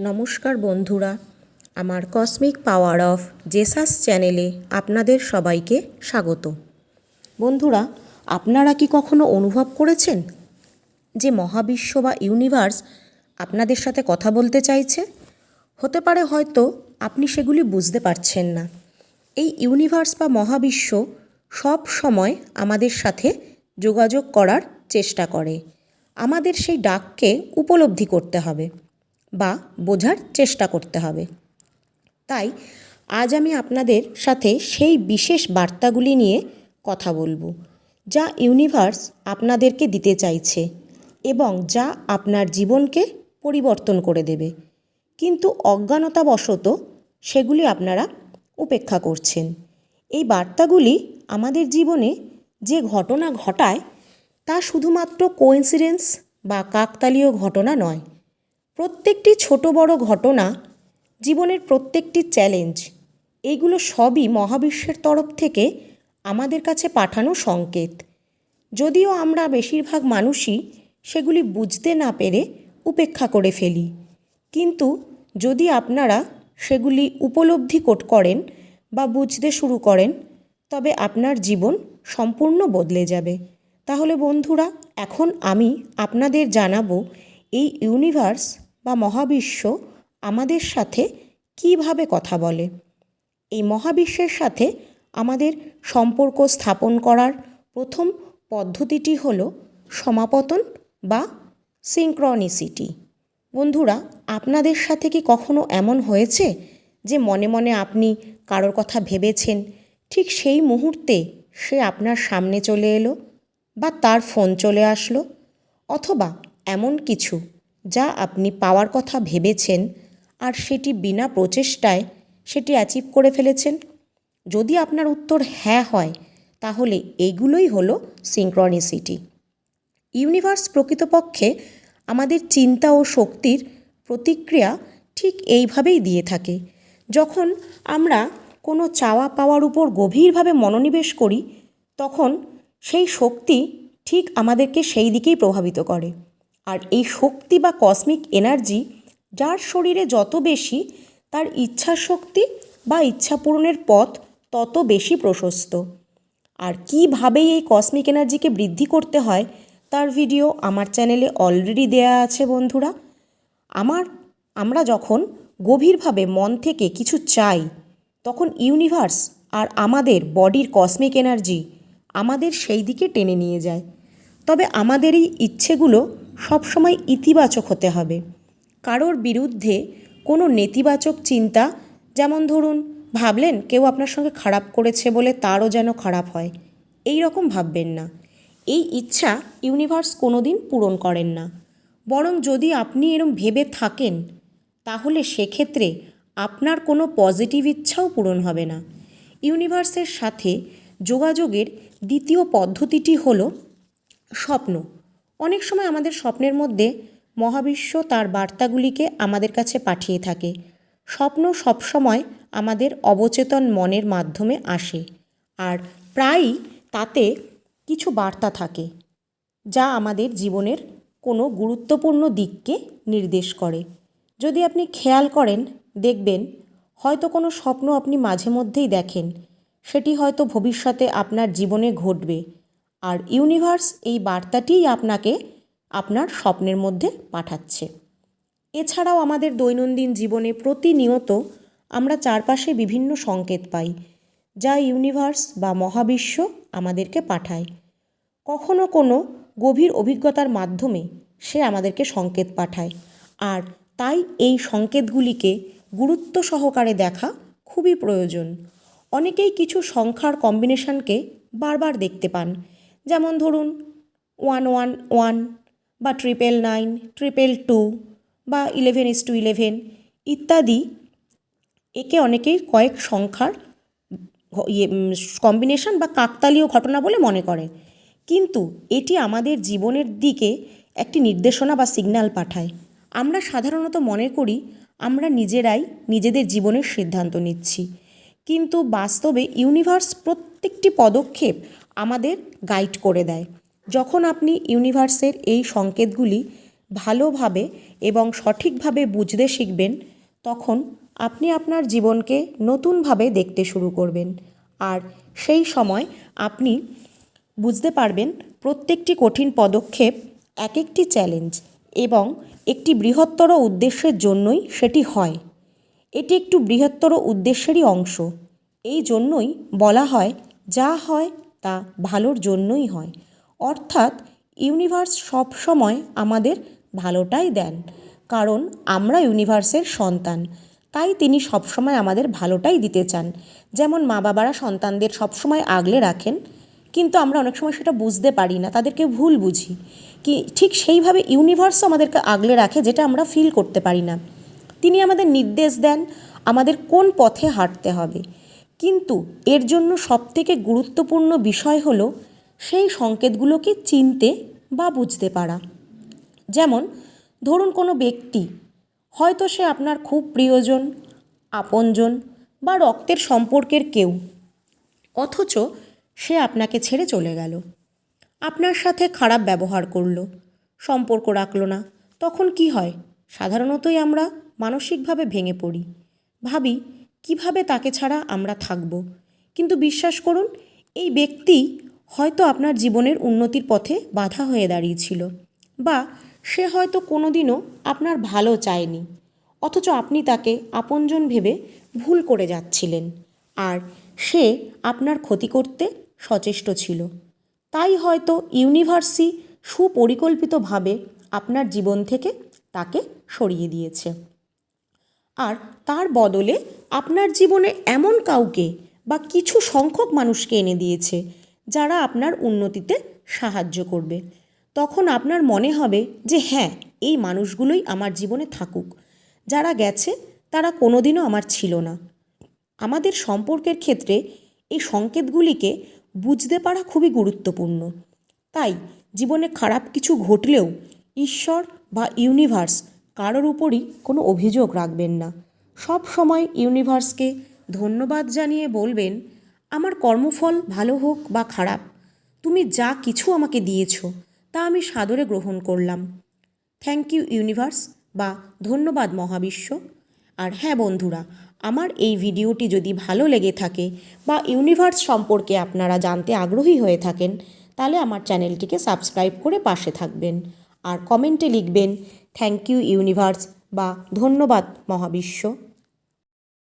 নমস্কার বন্ধুরা, আমার কসমিক পাওয়ার অফ জেসাস চ্যানেলে আপনাদের সবাইকে স্বাগত। বন্ধুরা, আপনারা কি কখনো অনুভব করেছেন যে মহাবিশ্ব বা ইউনিভার্স আপনাদের সাথে কথা বলতে চাইছে? হতে পারে হয়তো আপনি সেগুলি বুঝতে পারছেন না। এই ইউনিভার্স বা মহাবিশ্ব সব সময় আমাদের সাথে যোগাযোগ করার চেষ্টা করে। আমাদের সেই ডাককে উপলব্ধি করতে হবে। বা বোঝার চেষ্টা করতে হবে। তাই আজ আমি আপনাদের সাথে সেই বিশেষ বার্তাগুলি নিয়ে কথা বলব, যা ইউনিভার্স আপনাদেরকে দিতে চাইছে এবং যা আপনার জীবনকে পরিবর্তন করে দেবে। কিন্তু অজ্ঞানতাবশত সেগুলি আপনারা উপেক্ষা করছেন। এই বার্তাগুলি আমাদের জীবনে যে ঘটনা ঘটায় তা শুধুমাত্র কোইন্সিডেন্স বা কাকতালীয় ঘটনা নয় প্রত্যেকটি ছোট বড় ঘটনা, জীবনের প্রত্যেকটি চ্যালেঞ্জ এইগুলো সবই মহাবিশ্বের তরফ থেকে আমাদের কাছে পাঠানো সংকেত। যদিও আমরা বেশিরভাগ মানুষই সেগুলি বুঝতে না পেরে উপেক্ষা করে ফেলি। কিন্তু যদি আপনারা সেগুলি উপলব্ধি কোট করেন বা বুঝতে শুরু করেন, তবে আপনার জীবন সম্পূর্ণ বদলে যাবে। তাহলে বন্ধুরা, এখন আমি আপনাদের জানাব এই ইউনিভার্স বা মহাবিশ্ব আমাদের সাথে কীভাবে কথা বলে? এই মহাবিশ্বের সাথে আমাদের সম্পর্ক স্থাপন করার প্রথম পদ্ধতিটি হল সমাপতন বা সিঙ্ক্রনিসিটি বন্ধুরা, আপনাদের সাথে কি কখনো এমন হয়েছে যে মনে মনে আপনি কারোর কথা ভেবেছেন, ঠিক সেই মুহূর্তে সে আপনার সামনে চলে এলো বা তার ফোন চলে আসলো, অথবা এমন কিছু যা আপনি পাওয়ার কথা ভেবেছেন আর সেটি বিনা প্রচেষ্টায় সেটি অ্যাচিভ করে ফেলেছেন? যদি আপনার উত্তর হ্যাঁ হয়, তাহলে এগুলোই হলো সিঙ্ক্রনিসিটি ইউনিভার্স প্রকৃতপক্ষে আমাদের চিন্তা ও শক্তির প্রতিক্রিয়া ঠিক এইভাবেই দিয়ে থাকে। যখন আমরা কোনো চাওয়া পাওয়ার উপর গভীরভাবে মনোনিবেশ করি, তখন সেই শক্তি ঠিক আমাদেরকে সেই দিকেই প্রভাবিত করে। আর এই শক্তি বা কসমিক এনার্জি যার শরীরে যত বেশি, তার ইচ্ছা শক্তি বা ইচ্ছা পূরণের পথ তত বেশি প্রশস্ত। আর কীভাবে এই কসমিক এনার্জিকে বৃদ্ধি করতে হয়, তার ভিডিও আমার চ্যানেলে অলরেডি দেয়া আছে বন্ধুরা। আমার, আমরা যখন গভীরভাবে মন থেকে কিছু চাই, তখন ইউনিভার্স আর আমাদের বডির কসমিক এনার্জি আমাদের সেই দিকে টেনে নিয়ে যায়। তবে আমাদের এই ইচ্ছেগুলো সবসময় ইতিবাচক হতে হবে। কারোর বিরুদ্ধে কোনো নেতিবাচক চিন্তা, যেমন ধরুন, ভাবলেন কেউ আপনার সঙ্গে খারাপ করেছে বলে তারও যেন খারাপ হয়, এই রকম ভাববেন না। এই ইচ্ছা ইউনিভার্স কোনো দিন পূরণ করেন না। বরং যদি আপনি এরম ভেবে থাকেন, তাহলে সেক্ষেত্রে আপনার কোনো পজিটিভ ইচ্ছাও পূরণ হবে না। ইউনিভার্সের সাথে যোগাযোগের দ্বিতীয় পদ্ধতিটি হলো স্বপ্ন। অনেক সময় আমাদের স্বপ্নের মধ্যে মহাবিশ্ব তার বার্তাগুলিকে আমাদের কাছে পাঠিয়ে থাকে। স্বপ্ন সবসময় আমাদের অবচেতন মনের মাধ্যমে আসে আর প্রায়ই তাতে কিছু বার্তা থাকে যা আমাদের জীবনের কোনো গুরুত্বপূর্ণ দিককে নির্দেশ করে। যদি আপনি খেয়াল করেন, দেখবেন হয়তো কোনো স্বপ্ন আপনি মাঝে মধ্যেই দেখেন, সেটি হয়তো ভবিষ্যতে আপনার জীবনে ঘটবে। আর ইউনিভার্স এই বার্তাটিই আপনাকে আপনার স্বপ্নের মধ্যে পাঠাচ্ছে। এছাড়াও আমাদের দৈনন্দিন জীবনে প্রতিনিয়ত আমরা চারপাশে বিভিন্ন সংকেত পাই, যা ইউনিভার্স বা মহাবিশ্ব আমাদেরকে পাঠায়। কখনো কোনো গভীর অভিজ্ঞতার মাধ্যমে সে আমাদেরকে সংকেত পাঠায়, আর তাই এই সংকেতগুলিকে গুরুত্ব সহকারে দেখা খুবই প্রয়োজন। অনেকেই কিছু সংখ্যার কম্বিনেশনকে বারবার দেখতে পান যেমন ধরুন ওয়ান ওয়ান ওয়ান বা ট্রিপল নাইন, ট্রিপল টু বা ইলেভেন ইস টু ইলেভেন ইত্যাদি। একে অনেকেই কয়েক সংখ্যার ইয়ে কম্বিনেশন বা কাকতালীয় ঘটনা বলে মনে করে। কিন্তু এটি আমাদের জীবনের দিকে একটি নির্দেশনা বা সিগন্যাল পাঠায়। আমরা সাধারণত মনে করি আমরা নিজেরাই নিজেদের জীবনের সিদ্ধান্ত নিচ্ছি। কিন্তু বাস্তবে ইউনিভার্স প্রত্যেকটি পদক্ষেপ আমাদের গাইড করে দেয়। যখন আপনি ইউনিভার্সের এই সংকেতগুলি ভালোভাবে এবং সঠিকভাবে বুঝতে শিখবেন, তখন আপনি আপনার জীবনকে নতুনভাবে দেখতে শুরু করবেন। আর সেই সময় আপনি বুঝতে পারবেন প্রত্যেকটি কঠিন পদক্ষেপ এক একটি চ্যালেঞ্জ এবং একটি বৃহত্তর উদ্দেশ্যের জন্যই সেটি হয়। এটি একটু বৃহত্তর উদ্দেশ্যেরই অংশ। এই জন্যই বলা হয়, যা হয় তা ভালোর জন্যই হয়। অর্থাৎ ইউনিভার্স সবসময় আমাদের ভালোটাই দেন। কারণ, আমরা ইউনিভার্সের সন্তান। তাই তিনি সবসময় আমাদের ভালোটাই দিতে চান। যেমন মা বাবারা সন্তানদের সবসময় আগলে রাখেন, কিন্তু আমরা অনেক সময় সেটা বুঝতে পারি না, তাদেরকে ভুল বুঝি। কি, ঠিক সেইভাবে ইউনিভার্সও আমাদেরকে আগলে রাখে, যেটা আমরা ফিল করতে পারি না। তিনি আমাদের নির্দেশ দেন, আমাদের কোন পথে হাঁটতে হবে। কিন্তু এর জন্য সবথেকে গুরুত্বপূর্ণ বিষয় হলো সেই সংকেতগুলোকে চিনতে বা বুঝতে পারা। যেমন, ধরুন কোনো ব্যক্তি, হয়তো সে আপনার খুব প্রিয়জন, আপনজন বা রক্তের সম্পর্কের কেউ, অথচ সে আপনাকে ছেড়ে চলে গেল। আপনার সাথে খারাপ ব্যবহার করল, সম্পর্ক রাখল না, তখন কি হয়? সাধারণতই আমরা মানসিকভাবে ভেঙে পড়ি। ভাবি কীভাবে তাকে ছাড়া আমরা থাকব? কিন্তু বিশ্বাস করুন, এই ব্যক্তি হয়তো আপনার জীবনের উন্নতির পথে বাধা হয়ে দাঁড়িয়েছিল বা সে হয়তো কোনোদিনও আপনার ভালো চায়নি। অথচ আপনি তাকে আপনজন ভেবে ভুল করে যাচ্ছিলেন আর সে আপনার ক্ষতি করতে সচেষ্ট ছিল। তাই হয়তো ইউনিভার্সই সুপরিকল্পিতভাবে আপনার জীবন থেকে তাকে সরিয়ে দিয়েছে। আর তার বদলে আপনার জীবনে এমন কাউকে বা কিছু সংখ্যক মানুষকে এনে দিয়েছে যারা আপনার উন্নতিতে সাহায্য করবে। তখন আপনার মনে হবে যে হ্যাঁ এই মানুষগুলোই আমার জীবনে থাকুক। যারা গেছে, তারা কোনোদিনও আমার ছিল না। আমাদের সম্পর্কের ক্ষেত্রে এই সংকেতগুলিকে বুঝতে পারা খুবই গুরুত্বপূর্ণ। তাই জীবনে খারাপ কিছু ঘটলেও ঈশ্বর বা ইউনিভার্স কারোর উপরই কোনো অভিযোগ রাখবেন না। সব সময় ইউনিভার্সকে ধন্যবাদ জানিয়ে বলবেন, আমার কর্মফল ভালো হোক বা খারাপ, তুমি যা কিছু আমাকে দিয়েছ, তা আমি সাদরে গ্রহণ করলাম। থ্যাংক ইউ ইউনিভার্স বা ধন্যবাদ মহাবিশ্ব আর হ্যাঁ বন্ধুরা, আমার এই ভিডিওটি যদি ভালো লেগে থাকে বা ইউনিভার্স সম্পর্কে আপনারা জানতে আগ্রহী হয়ে থাকেন, তাহলে আমার চ্যানেলটিকে সাবস্ক্রাইব করে পাশে থাকবেন। আর কমেন্টে লিখবেন থ্যাংক ইউ ইউনিভার্স বা ধন্যবাদ মহাবিশ্ব